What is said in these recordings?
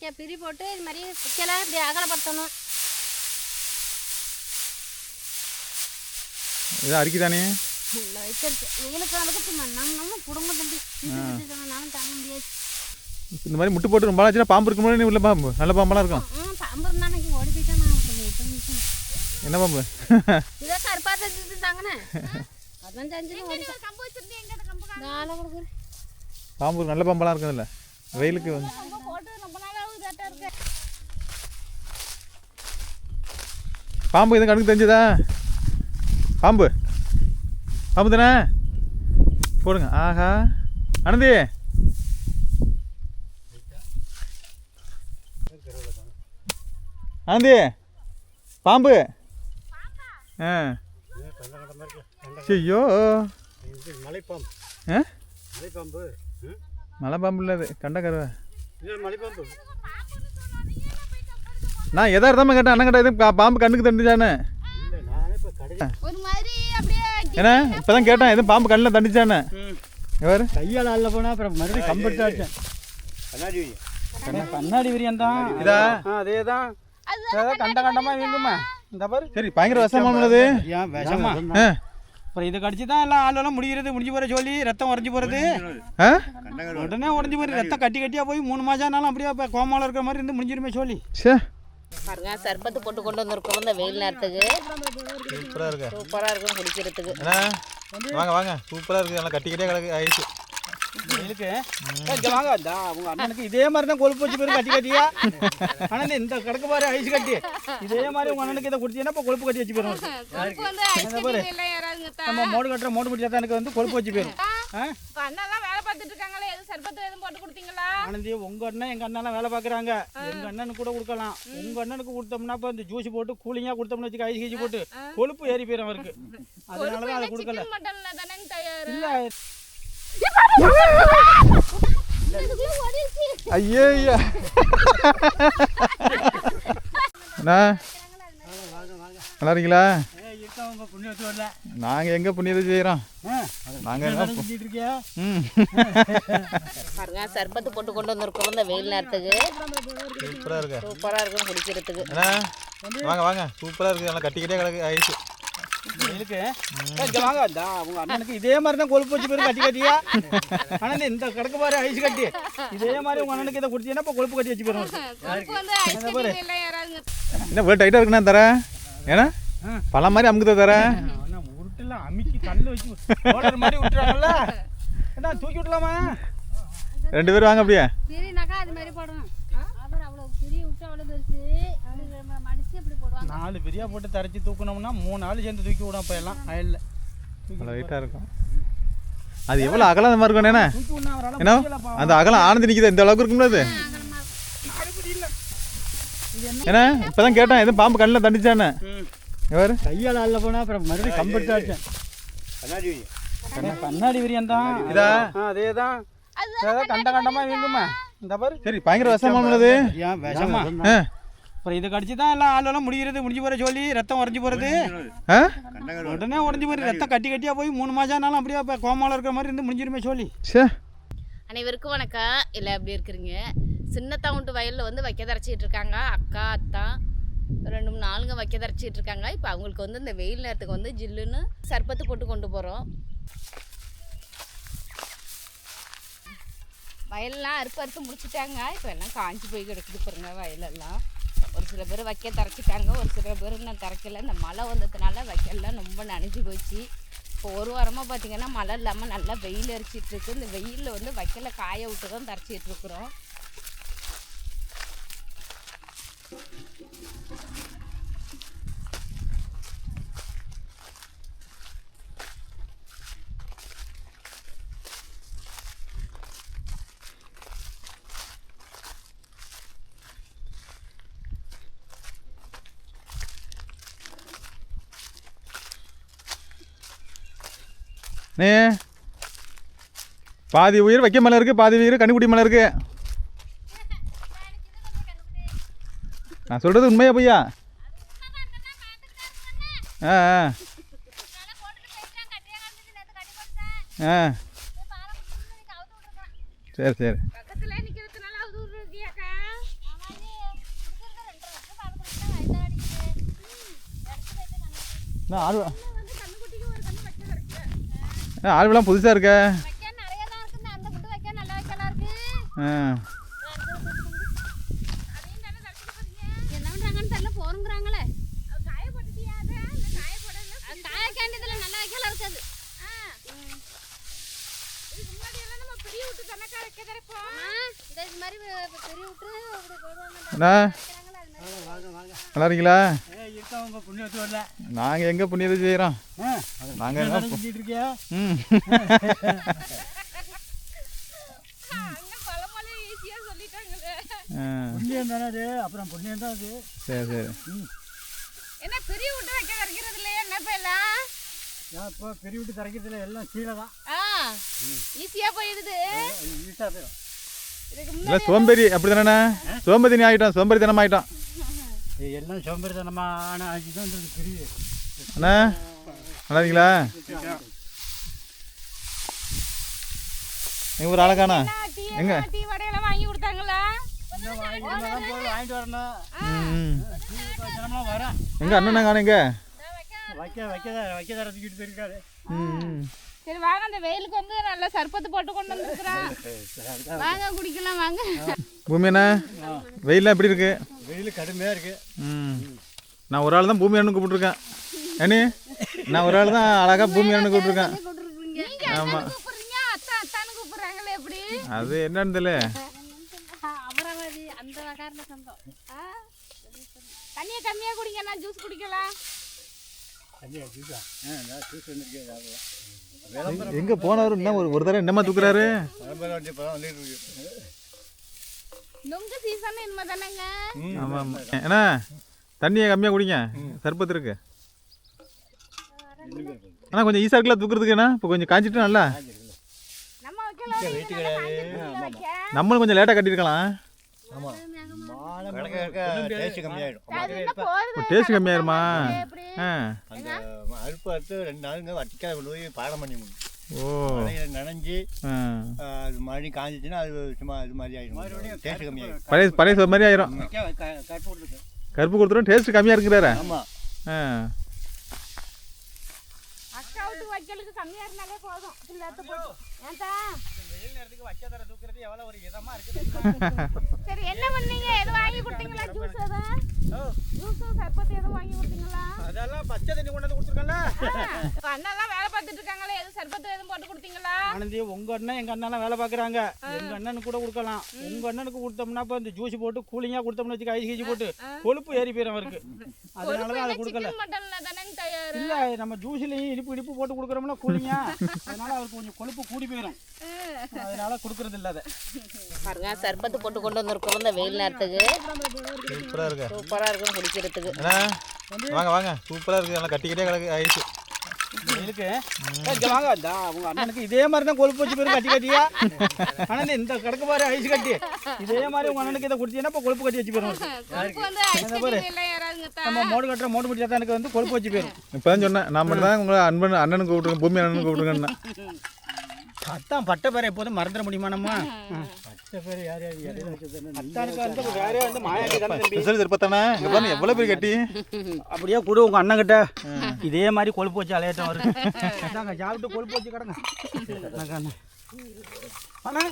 வைக்க பிரி போட்டு இது மாதிரி வைக்கல இப்படி அகலப்படுத்தணும். இது அரிக்குதானே இல்லை வச்சிருச்சு வெயிலுக்கு அதுக்கு நம்ம நம்ம குடும்ப தம்பி. நானும் தாங்க முடியாது. இந்த மாதிரி முட்டு போட்டு ரொம்ப ஆச்சுன்னா பாம்பு இருக்கும்போது உள்ள பாம்பு? நல்ல பாம்பெல்லாம் இருக்கும். பாம்பு இருந்தா அன்னைக்கு ஓடி போயிட்டேன் என்ன பாம்பு? இதோ கருப்பா தச்சு தாங்கண்ணே அதான் செஞ்சு பாம்பு நல்ல பாம்பெல்லாம் இருக்குதுல்ல. வெயிலுக்கு வந்து பாம்பு எதுவும் கணக்கு தெரிஞ்சதா? பாம்பு. பாம்பு தானே? போடுங்க. ஆஹா. அனந்தி. ஆனந்தி பாம்பு. ஆ. ஐயோ மலைப்பாம்பு. மலைப்பாம்பு ம்? மலை பாம்பு இல்லை அது. கண்ட கருவை. மலைப்பாம்பு. நான் எதார்த்தமாக கேட்டேன். அண்ணன் கிட்ட எதுவும் பாம்பு கண்ணுக்கு தண்டிச்சானே இல்லை நானே இப்போ கடையில் ஒரு மாதிரி அப்படியே ஏன்னா இப்போ தான் கேட்டேன் எதுவும் பாம்பு கண்ணில் தண்டிச்சானே எவர் கையால் அள்ள போனால் அப்புறம் மறுபடியும் கம்பெடுத்து ஆச்சேன் கண்ணாடி கண்ணாடி விரியம் தான். இதா? அதே தான். கண்ட கண்டமா வீங்குமா? இந்த பாரு. சரி பயங்கர விஷமானது ஏன் விஷமா. அப்புறம் இதை கடிச்சு தான் எல்லாம் ஆளெல்லாம் முடிகிறது முடிஞ்சு போகிற சொல்லி ரத்தம் உறைஞ்சி போகிறது ஆ? உடனே உடஞ்சி போய் ரத்தம் கட்டி கட்டியாக போய் மூணு மாதம் ஆனாலும் அப்படியே இப்போ கோமாவில் இருக்கிற மாதிரி இருந்து முடிஞ்சிருமே சொல்லி சே பாருங்க சர்பத்து போட்டு கொண்டு வந்திருக்கோம் இந்த வெயில் நேரத்துக்கு. சூப்பராக இருக்கு. சூப்பராக இருக்கும் குடிக்கிறதுக்கு. வாங்க வாங்க. சூப்பராக இருக்குது நல்லா கட்டி கட்டியாக கிடக்கு ஐஸு. வெயிலுக்கு? இங்க வாங்க. இந்தா, உங்க அண்ணனுக்கு இதே மாதிரி தான் கொழுப்பு வச்சு போயிரு கட்டி கட்டியா? ஆனால் இந்த கிடக்கு பாரு ஐஸ் கட்டி. இதே மாதிரி உங்க அண்ணனுக்கு இதை குடிச்சீங்கன்னா இப்போ கொழுப்பு கட்டி வச்சு போயிடும் கொழுப்பு வந்து ஐஸ் எல்லாம் யாராவது நம்ம மோடு கட்டுற மோடு பிடிச்சா தான் எனக்கு வந்து கொழுப்பு வச்சு போயிடும் அண்ணெல்லாம் வேலை பார்த்துட்டு சர்பத்து எதுவும் போட்டு கொடுத்தீங்களா? ஆனந்தி உங்க அண்ணன் எங்க அண்ணன் வேலை பார்க்குறாங்க. எங்க அண்ணனுக்கு கூட கொடுக்கலாம். உங்க அண்ணனுக்கு கொடுத்தோம்னா இப்போ இந்த ஜூஸ் போட்டு கூலிங்கா கொடுத்தோம்னு வச்சுக்க ஐஸ் கீச்சு போட்டு கொழுப்பு ஏறி போயிடும் அவருக்கு. அதனால தான் அதை கொடுக்கல. இல்ல. ஐயே நல்லா இருக்கீங்களா? இருக்கவங்க புண்ணியத்து வரல. நாங்கள் எங்கே புண்ணியத்தை செய்கிறோம் நாங்கள் ம். பாருங்க சர்பத்து போட்டு கொண்டு வந்திருக்கோம் இந்த வெயில் நேரத்துக்கு. சூப்பராக இருக்கு. சூப்பராக இருக்கும் குடிக்கிறதுக்கு. வாங்க வாங்க. சூப்பராக இருக்குது நல்லா கட்டி கட்டியாக கிடக்கு அண்ணனுக்கு இதே மாதிரி தான் கொழுப்பு வச்சு கட்டி கட்டியா? ஆனால் இந்த கிடக்கு பாரு ஐஸ் கட்டி. இதே மாதிரி உங்க அண்ணனுக்கு இதை குடிச்சீங்கன்னா இப்போ கொழுப்பு கட்டி வச்சு போயிடும் கொழுப்பு வந்து ஐஸ் எல்லாம் யாராவது என்ன இவ்வளோ டைட்டாக இருக்குண்ணா தரேன். ஏன்னா? பழம் மாதிரி அமுக்குத தரேன் ஆனா உருட்டுலாம் அமுக்கி கல்ல வச்சு மாதிரி விட்டுறாங்கல்ல? என்ன தூக்கி விட்டலாமா? ரெண்டு பேரும் வாங்க அப்படியே. அது மாதிரி போடணும். நாலு பெரியா போட்டு தரைச்சி தூக்கணும்னா மூணு ஆள் சேர்ந்து தூக்கி விடும் அப்போ எல்லாம். அயல்ல. அவ்வளோ வெயிட்டாக இருக்கும். அது எவ்வளோ அகலம் அந்த மாதிரி இருக்கும் என்ன? அந்த அகலம் ஆனந்தி நிற்கிது இந்த அளவுக்கு இருக்கும்ல அது? ஏன்னா இப்போ தான் கேட்டேன் எதுவும் பாம்பு கண்ணில் தண்டிச்சானே எவர் கையால் அள்ள போனால் அப்புறம் மறுபடியும் கம்பெடுத்து ஆச்சேன் கண்ணாடி கண்ணாடி விரியம் தான். இதா? அதே தான் கண்ட கண்டமா வீங்குமா? இந்த பாரு. சரி பயங்கர விஷமானது ஏன் விஷமா அப்புறம் இதை கடிச்சு தான் எல்லாம் ஆளெல்லாம் முடிகிறது முடிஞ்சு போகிற சொல்லி ரத்தம் உறைஞ்சி போகிறது ஆ? உடனே உடஞ்சி போய் ரத்தம் கட்டி கட்டியாக போய் மூணு மாதம் ஆனாலும் அப்படியே இப்போ கோமாவில் இருக்கிற மாதிரி இருந்து முடிஞ்சிருமே சொல்லி சே அனைவருக்கும் வணக்கம். இல்லை எப்படி இருக்கிறீங்க? சின்னத்தவுண்டு வயலில் வந்து வைக்க தரைச்சிட்டு இருக்காங்க அக்கா அத்தா ரெண்டு மூணு ஆளுங்க வைக்க தரைச்சிட்டு இருக்காங்க இப்போ அவங்களுக்கு வந்து இந்த வெயில் நேரத்துக்கு வந்து ஜில்லுன்னு சர்பத்து போட்டு கொண்டு போகிறோம் வயல்லாம் அறுப்பு அறுத்து முடிச்சிட்டாங்க. இப்போ எல்லாம் காஞ்சி போய் கிடக்குது பாருங்க வயலெல்லாம். ஒரு சில பேர் வைக்க தரைச்சிட்டாங்க ஒரு சில பேர் இன்னும் திறக்கல இந்த மழை வந்ததுனால வைக்கலாம் ரொம்ப நனைஞ்சு போச்சு. இப்போ ஒரு வாரமாக பார்த்திங்கன்னா மழை இல்லாமல் நல்லா வெயில் அரிச்சிட்ருக்கு. இந்த வெயிலில் வந்து வைக்கல காய விட்டு தான் தரைச்சிட்டு இருக்கிறோம் நீ பாதி உயிர் வைக்க மலை இருக்குது பாதி உயிர் கண்ணுக்குடி மலை இருக்குது நான் சொல்கிறது உண்மையா பொய்யா? ஆ. ஆ. சரி சரி. நான் ஆடு நல்லா வைக்கலாம் இருக்கு. ஆ. நல்லா இருக்கீங்களா? நாங்கள் எங்கே புண்ணியத்தை செய்கிறோம் நாங்கள் என்ன பு- செஞ்சுட்டு இருக்கியா? ம். அங்க பழமொழி ஈஸியா சொல்லிட்டாங்களே. ஆ. புண்ணியம் தானே அது? அப்புறம் புண்ணியம் தான் அது. சரி சரி. என்ன பெரிய விட்டு வைக்க வரைக்கிறது இல்லையா? என்ன நான் இப்போ பெரிய விட்டு எல்லாம் கீழே தான். ஆ ஈஸியா போயிடுது. ஈஸாக போயிடும். சோம்பேறி அப்படி தானே சோம்பேறி சோம்பேறி எல்லாம் சோம்பேறித்தனமான ஆட்சி தான் இந்த பெரிய அண்ணா நல்லா இருக்கீங்களா? எங்கள் ஒரு டீ எங்க? டீ வடையெல்லாம் வாங்கி கொடுத்தாங்களா? வாங்கிட்டு வரணும் எங்கே அண்ணனா காணும் எங்க வைக்க வைக்க வைக்க தரத்துக்கிட்டு போயிருக்காரு. ம். சரி வாங்க அந்த வெயிலுக்கு வந்து நல்ல சர்பத்து போட்டு கொண்டு வந்துருக்குறோம் வாங்க குடிக்கலாம் வாங்க. பூமி அண்ணா வெயிலாம் எப்படி இருக்கு? வெயில் கடுமையாக இருக்கு. ம். நான் ஒரு ஆள் தான் பூமி அண்ணன் கூப்பிட்ருக்கேன் ஏனி நான் ஒரு ஆள் தான் அழகாக பூமி அத்தான்னு கூப்பிடுறாங்களே எப்படி? அது என்னன்னு தெரியல. அமராவதி அந்த சொந்தம். தண்ணியை கம்மியாக குடிங்க நான் ஜூஸ் குடிக்கலாம். தண்ணியா ஜூஸா ஆ? நான் ஜூஸ் வந்துருக்கேன் எங்கே போனவர் என்ன ஒரு ஒரு தடவை என்னம்மா தூக்குறாரு? நுங்கு சீசன் தானேங்க? ஆமாம் ஆமாம் ஏன்னா தண்ணியை கம்மியாக குடிங்க. சர்பத்து இருக்கு. ஆனால் கொஞ்சம் ஈஸியாக இருக்குல்ல தூக்குறதுக்கு என்ன இப்போ கொஞ்சம் காய்ச்சிட்டு நல்லா. நம்மளும் கொஞ்சம் லேட்டாக கட்டியிருக்கலாம். டேஸ்ட் கம்மியாயிடும். அது டேஸ்ட் கம்மியாயிருமா? அந்த அறுப்பு அறுத்து ரெண்டு நாளுங்க வட்டிக்காத கொண்டு போய் பாடம் பண்ணி முடியும் ஓ. நனைஞ்சு அது மறுபடியும் காஞ்சிச்சுன்னா அது சும்மா இது மாதிரி ஆயிடும். டேஸ்ட் கம்மியாயிடும். பழைய பழைய மாதிரி ஆயிரும். கருப்பு கொடுத்துரும் டேஸ்ட் கம்மியாக இருக்குறாரு. ஆமாம் ஆ. வைக்கலுக்கு கம்மியாக இருந்தாலே போதும். ஏன்டா? வெயில் நேரத்துக்கு வைக்க தர தூக்குறது எவ்வளோ ஒரு இதமாக இருக்குது சரி என்ன பண்ணீங்க? எதுவும் வாங்கி கொடுத்தீங்களா? ஜூஸ் எதுவும்? வாங்கி கொடுத்தீங்களா? அதெல்லாம் பச்சை தண்ணி கொண்டு வந்து கொடுத்துருக்கல அண்ணெல்லாம் வேலை பார்த்துட்டு இருக்காங்களே எதுவும் சர்பத்து எதுவும் போட்டு கொடுத்தீங்களா? ஆனந்தி உங்க அண்ணன் எங்க அண்ணன் வேலை பார்க்குறாங்க. எங்க அண்ணனுக்கு கூட கொடுக்கலாம். உங்க அண்ணனுக்கு கொடுத்தோம்னா இப்போ இந்த ஜூஸ் போட்டு கூலிங்கா கொடுத்தோம்னு வச்சுக்க ஐஸ் கீச்சு போட்டு கொழுப்பு ஏறி போயிடும் அவருக்கு. அதனால தான் அதை கொடுக்கல. இல்ல நம்ம ஜூஸ்லயும் இனிப்பு இனிப்பு போட்டு கொடுக்குறோம்னா கூலிங்கா அதனால அவருக்கு கொஞ்சம் கொழுப்பு கூடி போயிடும் அதனால கொடுக்கறது இல்ல அதை. பாருங்க சர்பத்து போட்டு கொண்டு வந்திருக்கோம் இந்த வெயில் நேரத்துக்கு. சூப்பராக இருக்கு. சூப்பராக இருக்கும் குடிக்கிறதுக்கு அண்ணா வாங்க வாங்க. சூப்பராக இருக்குது நல்லா கட்டி கட்டியாக கிடக்கு இங்க வாங்க அண்ணனுக்கு இதே மாதிரி தான் கொழுப்பு வச்சு போயிரும் கட்டி கட்டியா? ஆனா இந்த கிடக்கு பாரு ஐஸ் கட்டி. இதே மாதிரி உங்க அண்ணனுக்கு இதை குடிச்சீங்கன்னா இப்போ கொழுப்பு கட்டி வச்சு கட்டியில யாராதுங்க நம்ம மோடு கட்டுற மோடு பிடிச்சா எனக்கு வந்து கொழுப்பு வச்சு போயிரும். இப்போ தான் சொன்னேன் நான் மட்டும் தான் உங்களை அன்பன் அண்ணனுக்கு கூப்பிட்டுருக்கேன் பூமி அண்ணனுக்கு கூப்பிட்டுருக்கேன்னா. அத்தான் பட்ட பேரை எப்போதும் மறந்துட முடியுமா நம்ம? பட்ட பேர் யார் யார் அத்தானுக்கு வந்து வேற வந்து மாயாண்டி தானே தம்பி? ஸ்பெஷல் திருப்பத்தானே? இங்கே பாருங்க எவ்வளோ பேர் கட்டி. அப்படியே கொடு உங்க அண்ணன் கிட்ட இதே மாதிரி கொழுப்பு வச்சு அலையட்டும் அதாங்க சாப்பிட்டு கொழுப்பு வச்சு கிடங்க. அண்ணா.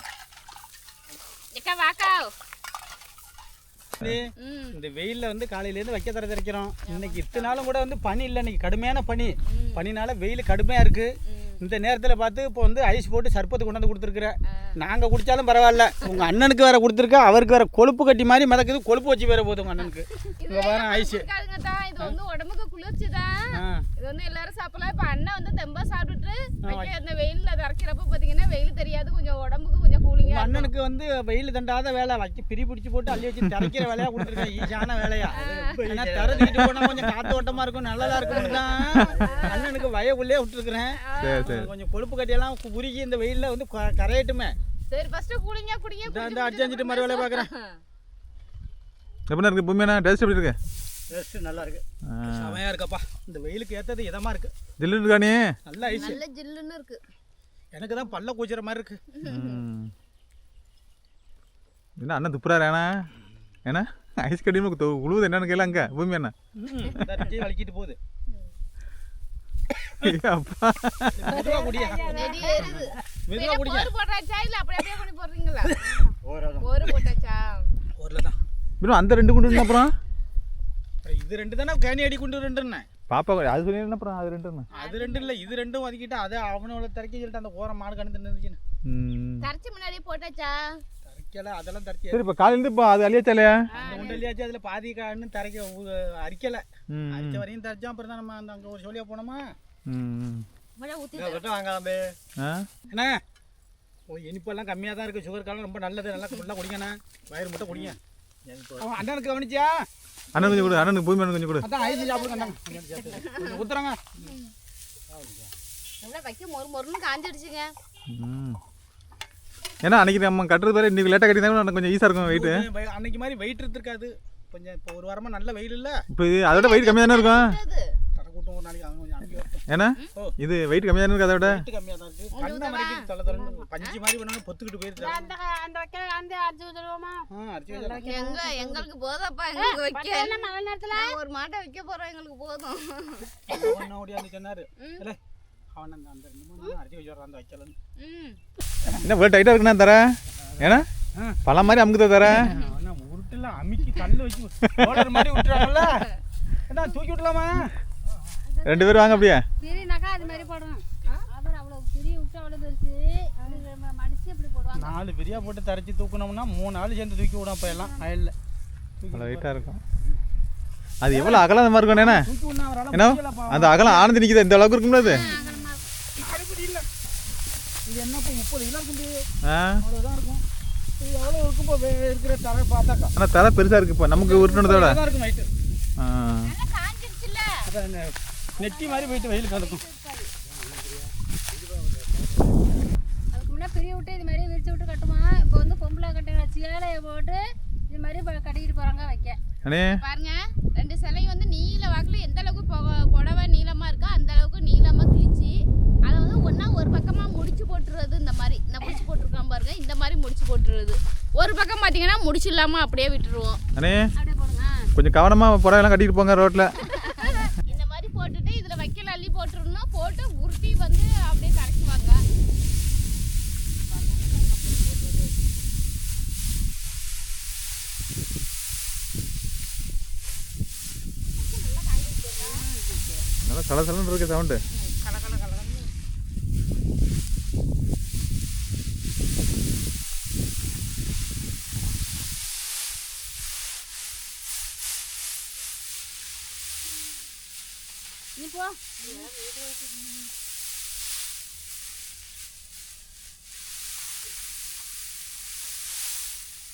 இந்த வெயில்ல வந்து காலையில இருந்து வைக்க தர திறக்கிறோம். இன்னைக்கு இத்தனை நாளும் கூட வந்து பனி இல்லை இன்னைக்கு கடுமையான பனி. பனினால வெயில் கடுமையா இருக்கு. இந்த நேரத்தில் பார்த்து இப்போ வந்து ஐஸ் போட்டு சர்பத்து கொண்டு வந்து கொடுத்துருக்குற. நாங்கள் குடித்தாலும் பரவாயில்ல. உங்கள் அண்ணனுக்கு வேற கொடுத்துருக்க அவருக்கு வேற கொழுப்பு கட்டி மாதிரி மிதக்குது கொழுப்பு வச்சு வேற போகுது உங்கள் அண்ணனுக்கு. இங்கே பாருங்க ஐஸ். உடம்புக்கு குளிர்ச்சி தான் ஆ. இது வந்து எல்லாரும் சாப்பிடலாம். இப்போ அண்ணன் வந்து தெம்பா சாப்பிட்டுட்டு அந்த வெயில்ல தரைக்கிறப்ப பார்த்தீங்கன்னா வெயில் தெரியாது. கொஞ்சம் உடம்புக்கு கொஞ்சம் கூலிங்கா அண்ணனுக்கு வந்து வெயில் தண்டாத வேலை. வைக்க பிரி பிடிச்சி போட்டு அள்ளி வச்சு திறக்கிற வேலையா கொடுத்துருக்கேன். ஈஸியான வேலையா? ஏன்னா திறந்துக்கிட்டு போனா கொஞ்சம் காத்தோட்டமா இருக்கும். நல்லதா இருக்கும்னு தான் அண்ணனுக்கு வயக்குள்ளே விட்டுருக்குறேன். சரி சரி. கொஞ்சம் கொழுப்பு கட்டியெல்லாம் உருகி இந்த வெயில்ல வந்து க- கரையட்டுமே. சரி ஃபர்ஸ்ட் கூலிங்கா குடிங்க. இந்த அடிச்சு அஞ்சிட்டு மறு வேலையை பார்க்குறேன் எப்படி இருக்கு? பூமி அண்ணா டேஸ்ட் எப்படி இருக்கு? டேஸ்ட் நல்லா இருக்கு. செமையா இருக்கப்பா. இந்த வெயிலுக்கு ஏத்தது இதமா இருக்கு. ஜில்லுன்னு இருக்கானே? நல்ல ஐஸ் நல்ல ஜில்லுன்னு இருக்கு. எனக்கு தான் பல்ல கூச்சுற மாதிரி இருக்கு. என்ன அண்ணன் துப்புறாரு ஏன்னா ஏன்னா ஐஸ் கட்டின்னு உழுவுது என்னன்னு கேள அங்கே பூமி அடிச்சு வலிக்கிட்டு போகுது. அப்பா. மெதுவா குடியா நெடி ஏறுது. மெதுவா குடிங்க ஒரு போட்டாச்சா? இல்ல அப்படி அப்படியே பண்ணி போடுறீங்களா? ஓரளவு ஒரு போட்டாச்சா? ஊர்ல தான் இன்னும் அந்த ரெண்டு குண்டு அப்புறம்? இது ரெண்டு தானே கேணி அடி கொண்டு ரெண்டுன்னு. பாப்பா அது சொல்லி அப்புறம் அது ரெண்டு அது ரெண்டும் இல்லை இது ரெண்டும் ஒதுக்கிட்டு அதை அவனோட திறக்க சொல்லிட்டு அந்த ஓரம் மாடு கணந்து நின்றுச்சுன்னு தரைச்சு முன்னாடியே போட்டாச்சா? தரைக்கல அதெல்லாம் தரைச்சி சரி இப்போ காலையிலேருந்து இப்போ அது அழியாச்சாலையா அந்த உண்டல்லையாச்சும் அதில் பாதி கண்ணு தரைக்க அரிக்கலை. அரிச்ச வரையும் தரைச்சோம் அப்புறம் தான் நம்ம அந்த அங்கே ஒரு சொல்லியா போனோமா? ம். முன்னாடி ஊத்தி விட்டு வாங்கலாமே என்ன? ஓ இனிப்பெல்லாம் கம்மியாக தான் இருக்குது சுகர் காலம் ரொம்ப நல்லது. நல்லா ஃபுல்லாக குடிங்கண்ணே வயிறு மட்டும் குடிங்க. அண்ணனுக்கு கவனிச்சியா? அண்ணன் கொஞ்சம் கொடு அண்ணனுக்கு பூமி அண்ணன் கொஞ்சம் கொடு. அதான் ஐஸ் சாப்பிடுங்க கொஞ்சம் ஊத்துறாங்க. நல்லா வைக்க மொறு மொறுன்னு காஞ்சிடுச்சுங்க. ம். ஏன்னா அன்னைக்கு நம்ம கட்டுறது பேர் இன்னைக்கு லேட்டாக கட்டியிருந்தா எனக்கு கொஞ்சம் ஈஸியாக இருக்கும் வெயிட்டு அன்னைக்கு மாதிரி வெயிட் இருக்காது கொஞ்சம் இப்போ ஒரு வாரமாக நல்ல வெயில் இல்லை. இப்போ இது அதோட வெயிட் கம்மியாக தானே இருக்கும் ஒரு நாளைக்கு அவங்க கொஞ்சம் அனுப்பி வரட்டும் ஏன்னா ஓ. இது வெயிட் கம்மியாக இருக்கு அதை விட? வெயிட் கம்மியாக தான் இருக்குது கண்ணை மறைக்கு தலை தலைன்னு பஞ்சு மாதிரி பண்ணணும் பொத்துக்கிட்டு போயிடுச்சு அந்த ஆ அரிசி வச்சிடலாம். எங்க எங்களுக்கு போதாப்பா எங்களுக்கு வைக்க. என்ன மழை நேரத்தில்? ஒரு மாட்டை வைக்க போறோம் எங்களுக்கு போதும். அவன் ஓடியாந்து சொன்னாரு? இல்லை அவன் அந்த அந்த ரெண்டு மூணு நாள் அரிசி வச்சு அந்த வைக்கலன்னு. ம். என்ன இவ்வளோ டைட்டாக இருக்குண்ணா தரேன் ஏன்னா. பழம் மாதிரி அமுக்குத தரேன் அவன் உருட்டுல அமுக்கி கல்லு வச்சு மாதிரி விட்டுறாங்கல்ல என்ன தூக்கி விட்டலாமா? ரெண்டு பேரும் வாங்க அப்படியே. பிரினாக்கா அது மாதிரி போடணும். அப்புறம் அவ்வளோ பிரி விட்டு அவ்வளோ பெருசு. மடிச்சு அப்படி போடுவாங்க. நாலு பிரியா போட்டு தரைச்சி தூக்குனோம்னா மூணு நாள் சேர்ந்து தூக்கி விடும் இப்போ எல்லாம். வயலில் அவ்வளோ வெயிட்டாக இருக்கும். அது எவ்வளோ அகலம் மாதிரி இருக்கும் என்ன? என்ன. அந்த அகலம் ஆனந்து நிற்கிது இந்த அளவுக்கு இருக்கும்ல அது? இது என்னப்பா முப்பது கிலோ இருக்குது அவ்வளோதான் இருக்கும். இது எவ்வளோ இப்போ இருக்கிற தரை பார்த்தாக்கா? ஆனால் தலை பெருசாக இருக்கு இப்போ. நமக்கு உருட்டுனதை விட தான் இருக்கும் நைட்டு ஆ. நெட்டி மாதிரி போயிட்டு வெயிலுக்கு இருக்கும் அதுக்கு முன்னே பிரி விட்டு இது மாதிரி விரிச்சு விட்டு கட்டுவோம் இப்போ வந்து பொம்பளை கட்டுற சேலையை போட்டு இது மாதிரி கட்டிக்கிட்டு போகிறாங்க வைக்க. அண்ணே. பாருங்க ரெண்டு சிலையும் வந்து நீல வாக்குல எந்த அளவுக்கு புடவை நீளமா இருக்கோ அந்த அளவுக்கு நீளமா கிழிச்சு அதை வந்து ஒண்ணா ஒரு பக்கமா முடிச்சு போட்டுறது இந்த மாதிரி. இந்த முடிச்சு போட்டிருக்கோம் பாருங்க இந்த மாதிரி முடிச்சு போட்டுறது. ஒரு பக்கம் பார்த்தீங்கன்னா முடிச்சு இல்லாம அப்படியே விட்டுருவோம். அண்ணே. அப்படியே போடுங்க. கொஞ்சம் கவனமாக புடவைலாம் கட்டிட்டு போங்க ரோட்டில் இந்த மாதிரி போட்டுட்டு இதுல வைக்கல் அள்ளி போட்டுருந்தோம் போட்டு உருட்டி வந்து அப்படியே கரைக்குவாங்க நல்லா சல சலன்னு இருக்கு சவுண்டு நீ போ.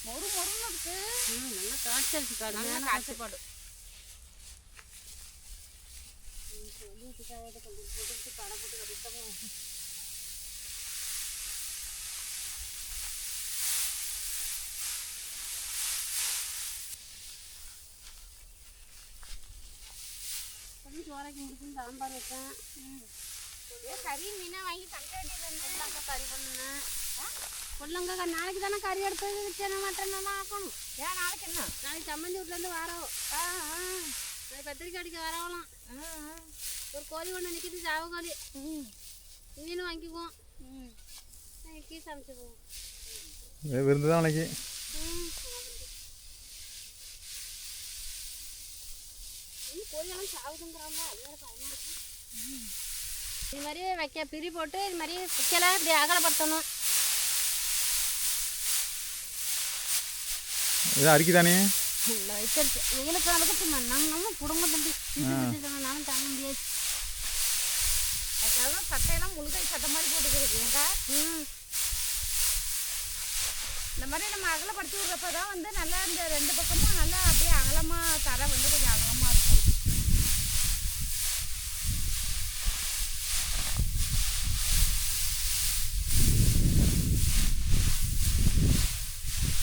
மொறு மொறுன்னு இருக்கு. நல்லா காய்ச்சல் நல்லா காய்ச்சப்பாடு கொஞ்சம் சோறைக்கு முடிச்சு சாம்பார் வைப்பேன் கறி மீனா வாங்கி சமைக்க வேண்டியது கறி பண்ணுனேன் பொல்லங்க நாளைக்கு தானே கறி எடுத்து சின்ன மட்டன் எல்லாம் ஆக்கணும்? ஏன் நாளைக்கு என்ன? நாளைக்கு சம்மந்தி வீட்டிலேருந்து வரோம் நாளைக்கு பத்திரிக்கை அடிக்க வரவலாம். ஒரு கோழி ஒன்று நிற்கிது சாவு கோழி. மீன் வாங்கிக்குவோம். கீ சமைச்சுக்குவோம் விருந்து தான் நாளைக்கு கோழியெல்லாம் சாவுதுங்கிறாங்க. அது வேறு பயமா இருக்கு இது மாதிரி வைக்க பிரி போட்டு இது மாதிரி வைக்கல இப்படி அகலப்படுத்தணும். இது அரிக்குதானே? இல்லை வச்சிருச்சு வெயிலுக்கு அதுக்கு நம்ம நம்ம குடும்ப தம்பி. நானும் தாங்க முடியாது. அதுக்காக சட்டையெல்லாம் முழுகை சட்டை மாதிரி போட்டுக்கிறது ஏங்கா? ம். இந்த மாதிரி நம்ம அகலப்படுத்தி விடுறப்ப தான் வந்து நல்லா இந்த ரெண்டு பக்கமும் நல்லா அப்படியே அகலமாக தரை வந்து கொஞ்சம் அகலமாக இருக்கும்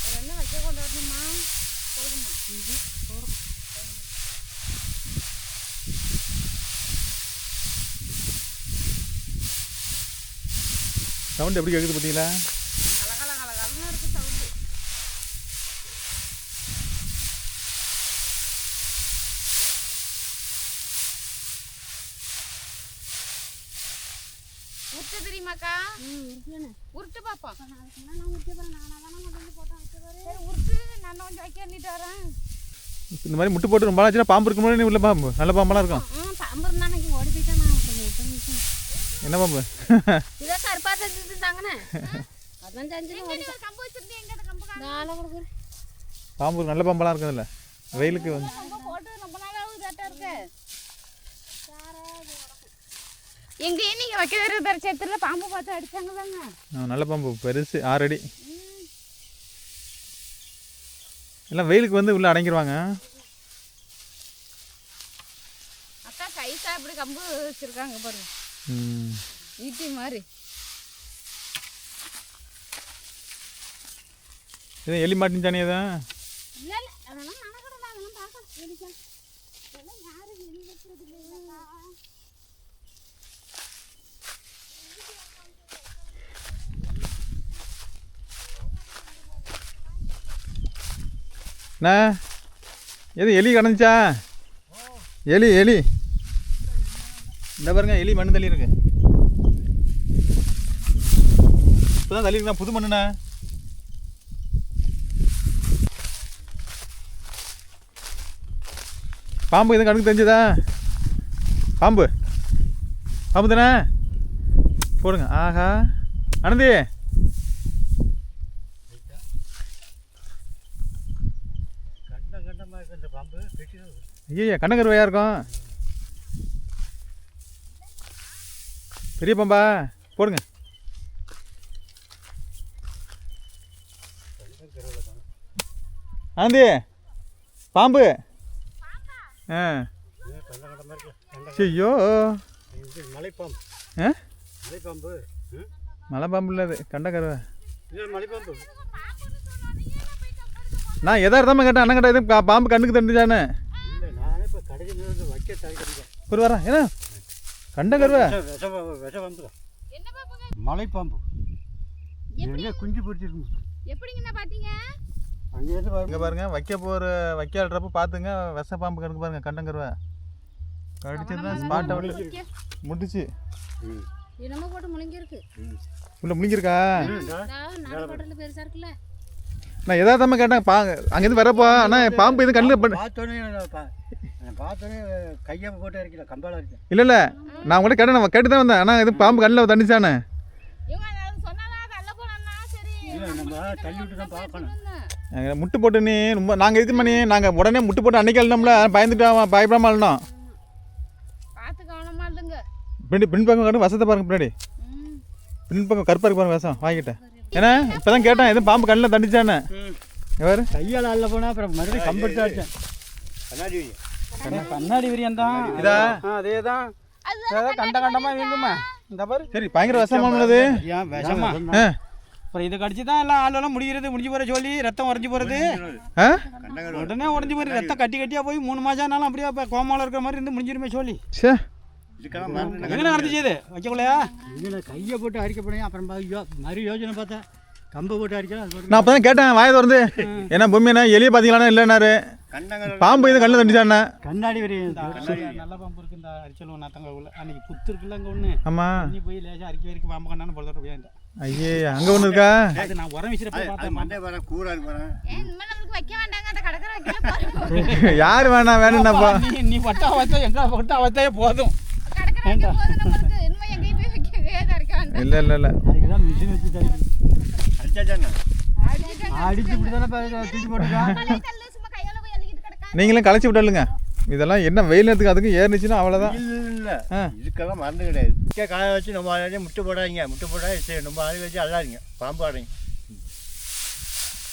ஒரு எண்ணெய் வைக்க கொண்டு வரணுமா போதுமா சவுண்ட் எப்படி கேட்குது பார்த்தீங்களா உருட்டு தெரியுமாக்கா? உருட்டு பாப்போம் முன்னாடி உருட்டு. நான் கொஞ்சம் வைக்க வேண்டிட்டு வரேன். இந்த மாதிரி முட்டு போட்டு ரொம்ப நாளாச்சுன்னா பாம்பு இருக்கும் போது உள்ள பாம்பு? நல்ல பாம்பெல்லாம் இருக்கும் பாம்பு இருந்தா ஓடி நிமிஷம் என்ன பாம்பு? தாங்கண்ணே அதான் செஞ்சு பாம்பு நல்ல பாம்பெல்லாம் இருக்குதுல்ல. வெயிலுக்கு வந்து எங்கேயும் நீங்க வைக்க தர சேத்துல பாம்பு பார்த்து அடிச்சாங்க தாங்க. நல்ல பாம்பு பெருசு ஆறு அடி. எல்லாம் வெயிலுக்கு வந்து உள்ளே அடங்கிடுவாங்க அக்கா கைத்தா இப்படி கம்பு வச்சிருக்காங்க பாருங்க. ம். ஈட்டி மாதிரி. இது எலி மாட்டின் தானே தான் அண்ணா எது எலி கிடந்துச்சா எலி எலி. இந்த பாருங்க எலி மண்ணு தள்ளி இருக்கு இப்போதான் தள்ளி இருக்கா புது மண்ணுண்ணா. பாம்பு எதுவும் கணக்கு தெரிஞ்சுதா? பாம்பு. பாம்பு தானே? போடுங்க. ஆஹா. அனந்தி. ஐயா கண்ணங்கருவையா இருக்கும். பெரிய பாம்பா போடுங்க. ஆந்தி பாம்பு. ஆ. ஐயோ. மலைப்பாம்பு. ஆ? மலைப்பாம்பு ம்? மலை பாம்பு இல்லை அது கண்டக்கருவை இது மலைப்பாம்பு. நான் எதார்த்தமாக கேட்டேன் அண்ணன் கிட்ட எதுவும் பாம்பு கண்ணுக்கு தடுக்கிறேன் ஒரு வரேன் ஏன்னா பாம்பு தான் மலைப்பாம்பு. எங்கே குஞ்சு பிடிச்சிருக்கு எப்படிங்கண்ணா பாத்தீங்க அங்கேருந்து வரும் இங்கே பாருங்க வைக்க போகிற வைக்க ஆடுறப்ப பார்த்துங்க விஷ பாம்பு கணக்கு பாருங்க கண்டங்கருவை. கடிச்சதுன்னா ஸ்பாட்டை விட்டு முடிச்சு என்னமோ போட்டு முழுங்கிருக்கு உள்ள முடிஞ்சிருக்கா நாடு பெருசா இருக்குல்ல. நான் எதார்த்தமாக கேட்டேன் பா அங்கேருந்து வரப்போ. ஆனால் பாம்பு எதுவும் கண்ணில் பண்ண பார்த்தோன்னே கையை போட்டு இறக்கல கம்பால இருக்கேன் இல்லை இல்லை. நான் உங்கள்கிட்ட கேட்டேன் நான் கேட்டு தான் வந்தேன். ஆனால் எதுவும் பாம்பு கண்ணில் இல்லை நம்ம தள்ளி விட்டு தான் பார்க்கணும். அங்க முட்டு போட்டு நீ ரொம்ப நாங்கள் இது பண்ணி நாங்கள் உடனே முட்டு போட்டு அன்னைக்கு அழுனோம்ல பயந்துட்டு அவன் பயப்படாம அழுனோம் பின்னாடி பின் பக்கம் காட்டு வசத்தை பாருங்க பின்னாடி. பின் பக்கம் கருப்பாக இருக்கு பாருங்க விஷம் வாங்கிட்டேன் ஏன்னா இப்போ தான் கேட்டேன் எதுவும் பாம்பு கண்ணில் தண்டிச்சானே எவர் கையால் அள்ள போனால் அப்புறம் மறுபடியும் கம்பெடுத்து அடிச்சேன் கண்ணாடி. கண்ணாடி விரியம் தான். இதா? அதே தான். கண்ட கண்டமாக வீங்குமா? இந்த பாரு. சரி பயங்கர விஷமானது ஏன் விஷமா? ஆ. அப்புறம் இதை கடிச்சு தான் எல்லாம் ஆளெல்லாம் முடிகிறது முடிஞ்சு போகிற சொல்லி ரத்தம் உறைஞ்சி போகிறது உடனே உடஞ்சி போய் ரத்தம் கட்டி கட்டியாக போய் மூணு மாதம் ஆனாலும் அப்படியே இப்போ கோமாவில் இருக்கிற மாதிரி இருந்து முடிஞ்சிருமே சொல்லி சே. எங்கே நடந்துச்சு இது? வைக்கக்குள்ளையா? இதில் கையை போட்டு அடிக்க போனேன் அப்புறம் யோ மாதிரி யோசனை பார்த்தேன் கம்பை போட்டு அடிக்கலாம் நான் அப்போ தான் கேட்டேன் வாயை திறந்து. ஏன்னா பொம்மி என்ன? எலியை பார்த்தீங்களா இல்லைனாரு கண்டங்கரை பாம்பு இது கண்ணில் தண்டிச்சானே கண்ணாடி வரி நல்ல பாம்பு இருக்கு இந்த அரிச்சல் நாத்தங்க உள்ள. அன்னைக்கு புத்து இருக்குல்ல அங்கே ஒன்று ஆமாம் நீ போய் லேசாக அரிக்க வரைக்கும் பாம்பு கண்ணான்னு பொழுது போய் ஐயே அங்கே ஒன்று இருக்கா? அது நான் உரம் வச்சுட்டு மண்டே வரேன் கூறாது வரேன் ஏன் இனிமேல் நம்மளுக்கு வைக்க வேண்டாங்க அந்த கடற்கரை வைக்கல பாருங்க யார் வேணாம் வேணும்னாப்பா நீ நீ பட்டா வச்சா எங்க பட்டா போதும். கடற்கரை வைக்க போது நம்மளுக்கு. இனிமே எங்கேயும் போய் வைக்கவே இருக்க வேண்டாம். இல்லை இல்லை இல்லை. அதுக்கு தான் மிஷின் வச்சு அடிச்சாச்சாங்க? அடிச்சு இப்படி தானே தூக்கி நீங்களும் களைச்சி விடலுங்க இதெல்லாம் என்ன வெயில் நேரத்துக்கு அதுக்கு ஏறிச்சுன்னா அவ்வளோதான் இல்லை ஆ. இதுக்கெல்லாம் மருந்து கிடையாது. இங்கே காய வச்சு நம்ம ஆளுங்க முட்டை போடாதீங்க. முட்டை போடாது சரி நம்ம ஆளு வச்சு அல்லாதீங்க பாம்பு ஆடுறீங்க.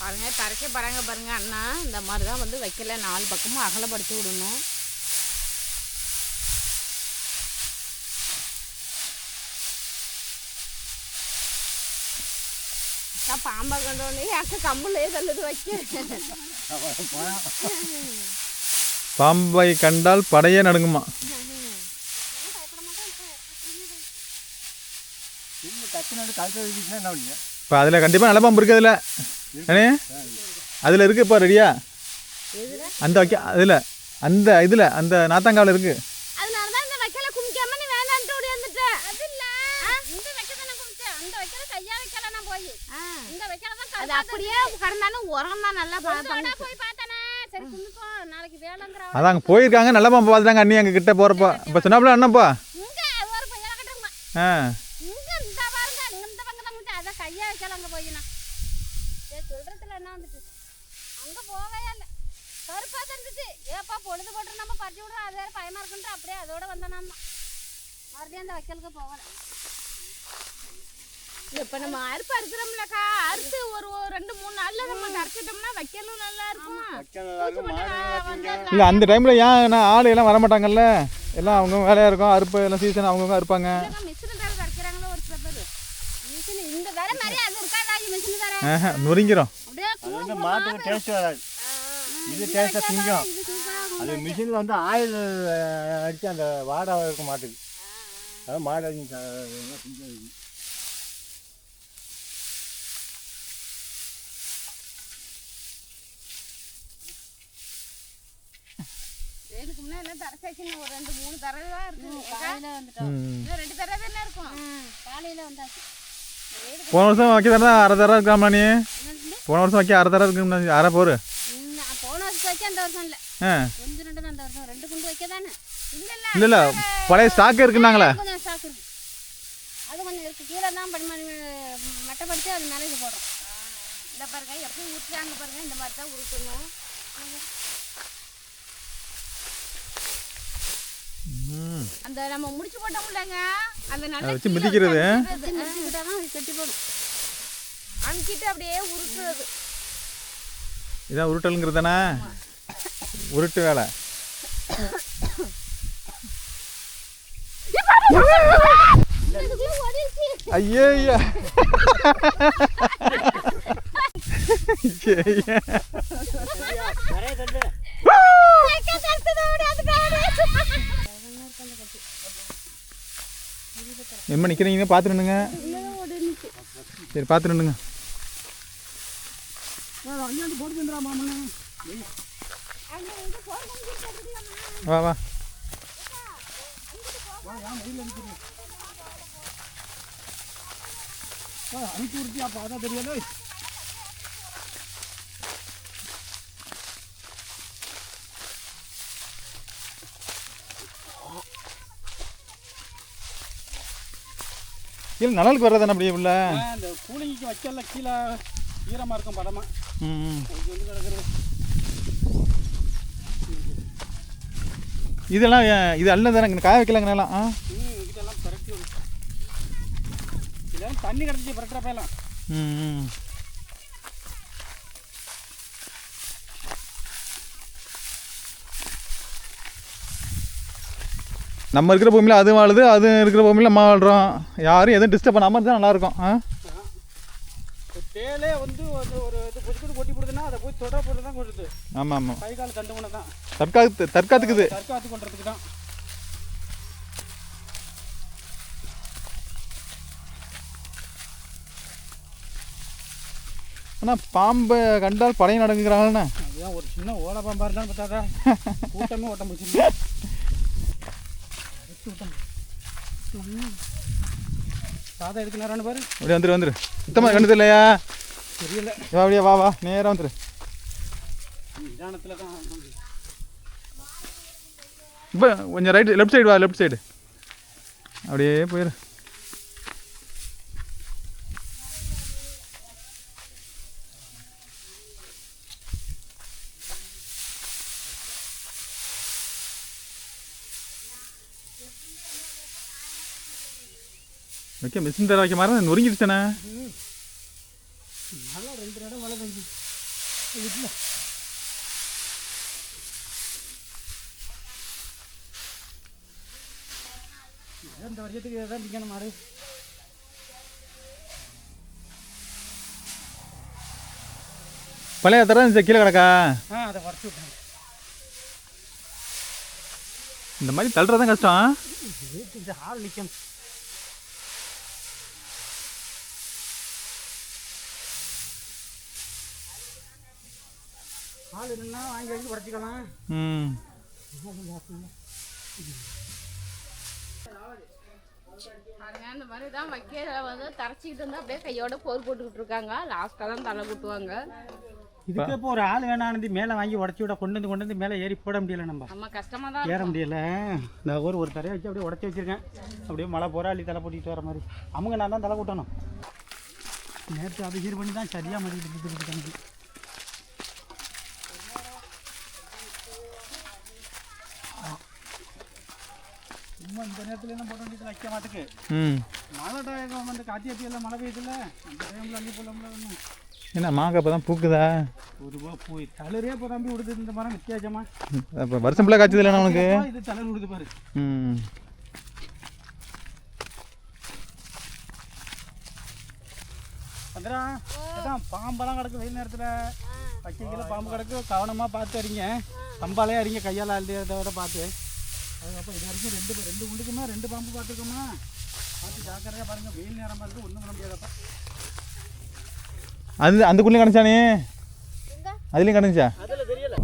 பாருங்க தரைக்க பாருங்க பாருங்க அண்ணா. இந்த மாதிரி தான் வந்து வைக்கல. நாலு பக்கமும் அகலப்படுத்தி விடணும். பாம்பை கண்டோடனே அக்கா கம்புலே தள்ளுது வைக்க. பாம்பை கண்டால் படையே நடுங்குமா? இப்போ அதில் கண்டிப்பாக நல்ல பாம்பு இருக்குது அதில். அதில் இருக்கு இப்போ ரெடியா அந்த வைக்க அதில் அந்த இதில் அந்த நாத்தாங்காவில் இருக்குது அப்படியே கடந்தாலும் உரம் தான் நல்லா போய் அங்கே போயிருக்காங்க. நல்லா பாம்பு பார்த்துட்டாங்க அண்ணி அங்கே கிட்ட போகிறப்போ இப்போ சொன்னாப்புல அண்ணப்பா ஆ. பொழுது போட்டு நம்ம பறிச்சு விடுறோம். அது வேற பயமா இருக்குன்ட்டு அப்படியே அதோட வந்த நம்ம மறுபடியும் அந்த வைக்கலுக்கு போகல. இப்ப நம்ம அறுப்பு அறுக்கிறோம்லக்கா. அறுத்து ஒரு ஒரு ரெண்டு மூணு நாள்ல நம்ம கரைச்சிட்டோம்னா வைக்கலும் நல்லா இருக்கும். திங்க இல்லை அந்த டைமில் ஏன் நான் ஆள் எல்லாம் வரமாட்டாங்கல்ல? எல்லாம் அவங்க வேலையாக இருக்கும் அறுப்பு எல்லாம் சீசன் அவங்கவுங்க அறுப்பாங்க. நொறுங்கிறோம் மாட்டுக்கு டேஸ்ட் வராது. இது டேஸ்ட்டாக திங்கும். அது மிஷினில் வந்து ஆயில் அடித்து அந்த வாடை இருக்க மாட்டுக்கு அது மாடு அதிகம் த- எல்லாம் தரச்சாச்சு ஒரு ரெண்டு மூணு தடவை தான் இருக்கு காலையில வந்துட்டோம். ம் இன்னும் ரெண்டு தடவை தானே இருக்கும். காலையில வந்தாச்சு. போன வருஷம் வைக்க தரதா? அரை தரம் இருக்காமா நீ? போன வருஷம் வைக்க அரை தரம் இருக்கு அரை போரு. இன்னும் போன வருஷம் வைக்க அந்த வருஷம் இல்ல. ஆ. கொஞ்சம் ரெண்டு தான் அந்த வருஷம். ரெண்டு குண்டு வைக்க தானே? இல்ல இல்ல. இல்லை இல்லை பழைய ஸ்டாக் இருக்குன்னாங்களே. கொஞ்சம் ஸ்டாக் இருக்கு. அது கொஞ்சம் இருக்கு. கீழே தான் படி மட்டைப்படுத்தி அது மேலே போடுறோம். இந்த பாருங்க எப்படி ஊற்றுறாங்க பாருங்க. இந்த மாதிரி தான் உருட்டணும் அந்த நம்ம முடிச்சு போட்டோம்லங்க. அந்த அதை நல்ல வச்சு மிதிக்கிறது கட்டி போடும். அமுக்கிட்டு அப்படியே உருட்டுறது. இதான் உருட்டலுங்கிறது தானே உருட்டு வேலை. ஐயே ஐயா ஐயா என்ன நிற்கிறீங்க பார்த்து சரி பார்த்து வா வா. அனுப்பி விடுத்தி அப்போ அதான் தெரியல இல்லை நலலுக்கு வர்றதானே அப்படியே உள்ள? இந்த கூலிங்க்கு வைக்கல கீழே ஈரமாக இருக்கும் படமா. வந்து கிடக்குறது இதெல்லாம் இது அல்ல தானே இங்கே காய வைக்கலாங்க எல்லாம் ஆ? இதெல்லாம் பரட்டி இதெல்லாம் தண்ணி கிடச்சி பரட்டுறப்ப எல்லாம். ம் ம். நம்ம இருக்கிற பூமியில் அது வாழுது அது இருக்கிற பூமியில் நம்ம வாழ்கிறோம் யாரும் எதுவும் டிஸ்டர்ப் பண்ணாமல் இருந்தால் நல்லாயிருக்கும் ஆ? தேலே வந்து ஒரு இது புதுக்குது கொட்டி போடுதுன்னா அதை போய் தொட போட்டு தான் கொடுது ஆமாம். ஆமாம் கை கால் தண்டு முனை தான். தற்காத்து தற்காத்துக்குது. தற்காத்து பண்ணுறதுக்கு தான். ஆனால் பாம்பை கண்டால் படையும் நடங்குறாங்கண்ணே அதுதான் ஒரு சின்ன ஓலை பாம்பா இருந்தாலும் பார்த்தாதா கூட்டமே ஓட்டம் பிடிச்சிருக்கு சாதா எதுக்கு நேரம் பாரு அப்படியே வந்துரு வந்துரு. சுத்தமாக கண்டது இல்லையா தெரியல வா அப்படியே வா வா. நேராக வந்துரு. நிதானத்தில் தான் இப்போ கொஞ்சம் ரைட் லெஃப்ட் சைடு வா லெஃப்ட் சைடு அப்படியே போயிடு வைக்க மிஷின் தர வைக்க மாதிரி நொறுங்கிடுச்சானே நல்லா ரெண்டு இடம் மழை பெஞ்சு. வீட்டில் இந்த வருஷத்துக்கு இதான் திங்கணும் மாடு பழைய தர இந்த கீழே கிடக்கா? ஆ அதை வரைச்சி விட்டாங்க இந்த மாதிரி தள்ளுறதான் கஷ்டம். இந்த ஆள் நிற்கணும் ஆள் என்னன்னா வாங்கி வாங்கி உடச்சிக்கலாம். ம். இந்த மாதிரி தான் வைக்கல வந்து தரைச்சிக்கிட்டு இருந்தா அப்படியே கையோட போர் போட்டுக்கிட்டு இருக்காங்க. லாஸ்ட்டாக தான் தலை கூட்டுவாங்க இதுக்கு இப்போ ஒரு ஆள் வேணானது மேலே வாங்கி உடச்சி விட கொண்டு வந்து கொண்டு வந்து மேலே ஏறி போட முடியல நம்ம. நம்ம கஷ்டமாக தான் ஏற முடியல. நான் ஒரு ஒரு தரையை வச்சு அப்படியே உடச்சி வச்சிருக்கேன். அப்படியே மழை போகிற அள்ளி தலை போட்டிட்டு வர மாதிரி. அவங்க நான் தான் தலை கூட்டணும். நேற்று அதை ஹீர் பண்ணி தான் சரியாக மாட்டிக்கிட்டு சும்மா இந்த நேரத்துல எல்லாம் போட வேண்டியது வைக்க மாட்டுக்கு. ம். மழை டைம் வந்து காத்தி அத்தி எல்லாம் மழை பெய்யுதுல்ல? அந்த டைமில் அள்ளி போடலாம்ல ஒன்றும் என்ன மாங்காய் இப்போ தான் பூக்குதா? ஒரு ரூபா போய் தளரே இப்போ தம்பி விடுது இந்த மரம் வித்தியாசமா. இப்போ வருஷம் ஃபுல்லாக காய்ச்சது இல்லைண்ணா உனக்கு? இது தளர் விடுது பாரு. ம். அதான் பாம்பெல்லாம் கிடக்கு வெயில் நேரத்தில். வைக்கல பாம்பு கிடக்கு. கவனமாக பார்த்து அறிங்க கம்பாலே அறிங்க கையால் அள்ளியதை விட பார்த்து. அதுக்கப்புறம் இது வரைக்கும் ரெண்டு ரெண்டு உண்டுக்குமா? ரெண்டு பாம்பு பார்த்துருக்கோமா பார்த்து ஜாக்கிரதையாக பாருங்க. வெயில் நேரமாக இருக்குது ஒன்றும் பண்ண முடியாதப்பா அது அந்த குள்ளே கிடச்சானே அதுலேயும் கிடந்துச்சா அதில் தெரியல.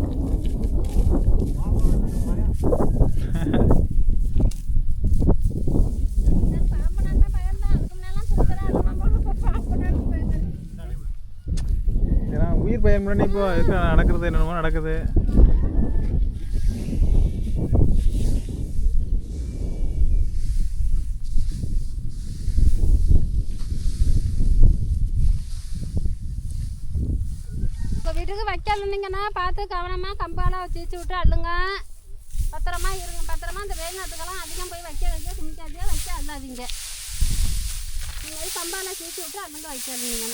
உயிர் பயம் முன்னாடி இப்போ நடக்கிறது என்னென்னமோ நடக்குது உங்கள் சொன்னீங்கன்னா பார்த்து கவனமாக கம்பாலாம் வச்சு விட்டு அள்ளுங்க. பத்திரமா இருங்க. பத்திரமா இந்த வெயில் நாட்டுக்கெல்லாம் அதிகம் போய் வைக்க வைக்க குமிக்காதே வைக்க அள்ளாதீங்க. இந்த மாதிரி கம்பாலாம் சீச்சு விட்டு அள்ளுங்க வைக்காதீங்க.